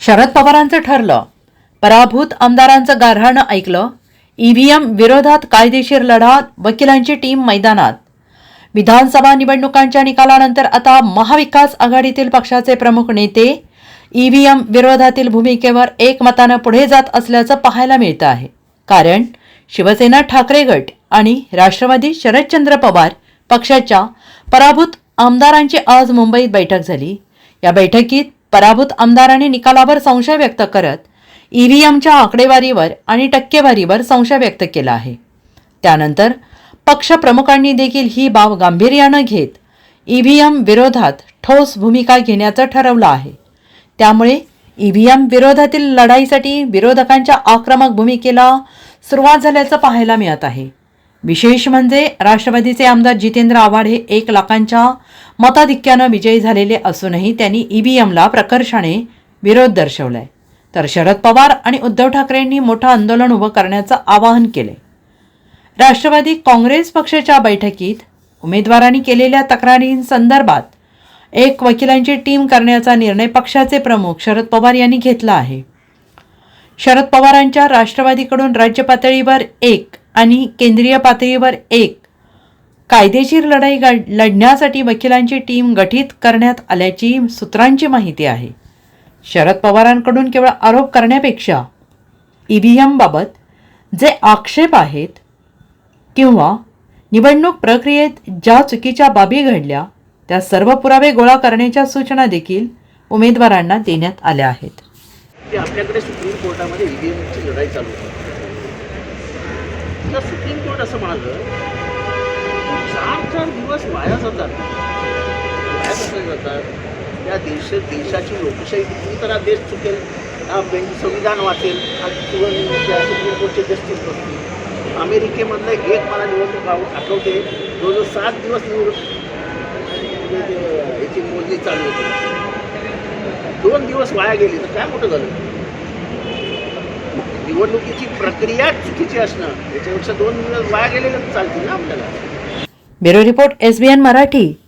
शरद पवारांचं ठरलं. पराभूत आमदारांचं गारहाणं ऐकलं. ईव्हीएम विरोधात कायदेशीर लढा वकिलांची टीम मैदानात. विधानसभा निवडणुकांच्या निकालानंतर आता महाविकास आघाडीतील पक्षाचे प्रमुख नेते ईव्हीएम विरोधातील भूमिकेवर एकमतानं पुढे जात असल्याचं पाहायला मिळतं आहे. कारण शिवसेना ठाकरे गट आणि राष्ट्रवादी शरदचंद्र पवार पक्षाच्या पराभूत आमदारांची आज मुंबईत बैठक झाली. या बैठकीत पराभूत आमदाराने निकालावर संशय व्यक्त करत ईव्हीएमच्या आकडेवारीवर आणि टक्केवारीवर संशय व्यक्त केला आहे. त्यानंतर पक्ष प्रमुखांनी देखील ही बाब गांभीर्यानं घेत ईव्हीएम विरोधात ठोस भूमिका घेण्याचं ठरवलं आहे. त्यामुळे ईव्हीएम विरोधातील लढाईसाठी विरोधकांच्या आक्रमक भूमिकेला सुरुवात झाल्याचं पाहायला मिळत आहे. विशेष म्हणजे राष्ट्रवादीचे आमदार जितेंद्र आव्हाड हे एक लाखांच्या मताधिक्यानं विजयी झालेले असूनही त्यांनी ईव्हीएमला प्रकर्षाने विरोध दर्शवलाय. तर शरद पवार आणि उद्धव ठाकरेंनी मोठं आंदोलन उभं करण्याचं आवाहन केलंय. राष्ट्रवादी काँग्रेस पक्षाच्या बैठकीत उमेदवारांनी केलेल्या तक्रारींसंदर्भात एक वकिलांची टीम करण्याचा निर्णय पक्षाचे प्रमुख शरद पवार यांनी घेतला आहे. शरद पवारांच्या राष्ट्रवादीकडून राज्य पातळीवर एक आणि केंद्रीय पातळीवर एक कायदेशीर लढाई गा- लढण्यासाठी वकिलांची टीम गठीत करण्यात आल्याची सूत्रांची माहिती आहे. शरद पवारांकडून केवळ आरोप करण्यापेक्षा ई व्ही एमबाबत जे आक्षेप आहेत किंवा निवडणूक प्रक्रियेत ज्या चुकीच्या बाबी घडल्या त्या सर्व पुरावे गोळा करण्याच्या सूचना देखील उमेदवारांना देण्यात आल्या आहेत. आपल्याकडे सुप्रीम कोर्टामध्ये ईव्हीएमची लढाई चालू तर सुप्रीम कोर्ट असं म्हणालं चार चार दिवस वाया जातात. वाया कसं जातात? त्या देश देशाची लोकशाही किती तर हा देश चुकेल हा संविधान वाचेल सुप्रीम कोर्टचे जस्टिस बसतील. अमेरिकेमधलं एक मला निवडणूक आठवते आठवते जवळजवळ सात दिवस निवडणूक याची मोजणी चालू होती. दोन दिवस वाया गेली तर काय मोठं झालं? निवडणुकीची प्रक्रिया चुकीची असणं याच्यापेक्षा दोन दिवस वाया गेलेलं चालतील ना आपल्याला. Bureau report S B N Marathi.